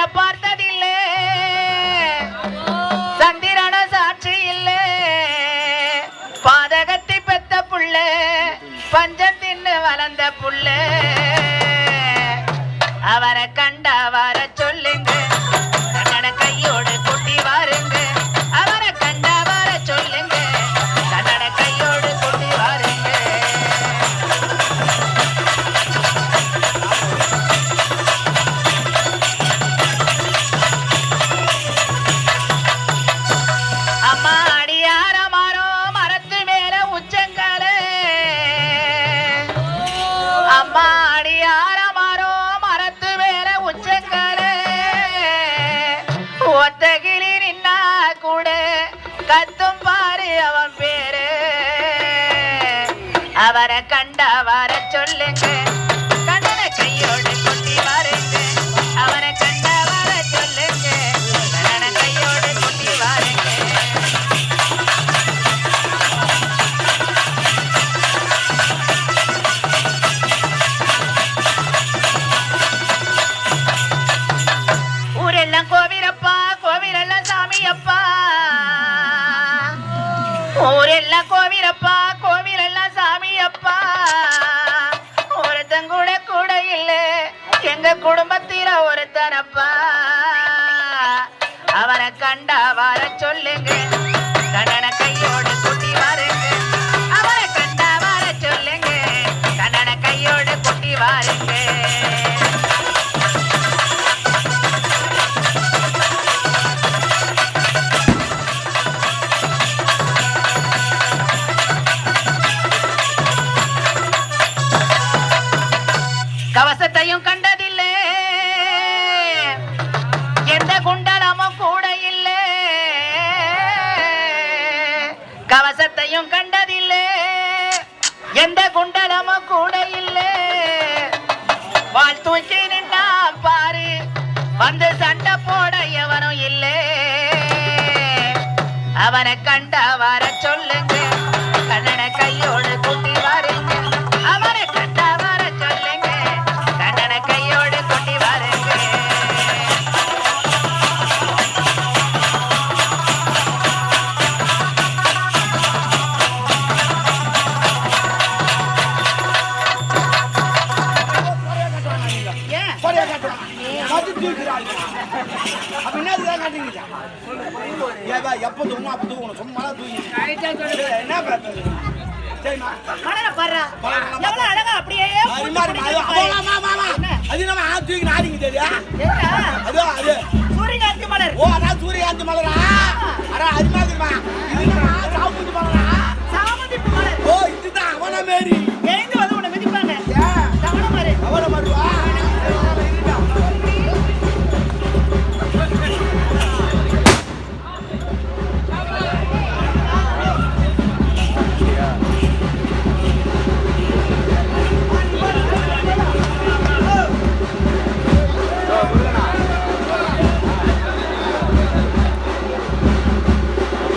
சந்திரனை பார்த்ததில்லை. சந்திரன சாட்சி இல்லை. பாதகத்தை பெத்த புள்ள பஞ்சம் தின்னு வளர்ந்த புள்ள. அவரை கண்டா வர சொல்லுங்க ஒத்தகிளி நின்னா கூட கத்தும் பாரு அவன் பேரு. அவரை கண்டா வர சொல்லுங்க. கண்ணன கையோடு குடும்பத்தில ஒருத்தனப்பா. அவனை கண்டா வர சொல்லுங்க. கண்ணன கையோடு குட்டி வாருங்க. அவனை கண்டா வர சொல்லுங்க. கண்ணன கையோடு குட்டி வாருங்க. கவசத்தையும் கண்ட எந்த குண்டலமும் கூட இல்லை. வால் தூக்கி நின்னா பாரு. வந்து சண்டை போட எவனும் இல்லை. அவனை கண்டா ஆமா, ஆமா, ஆமா. என்ன? அது என்னம்மா, ஆ, தூக்கின்னு ஆடிங்க தெரியா? என்ன? அதோ, அது. சூரியகாந்தி மலர் ஓ, அதான் சூரியகாந்தி மலரா? அட, அது மாதிரிம்மா.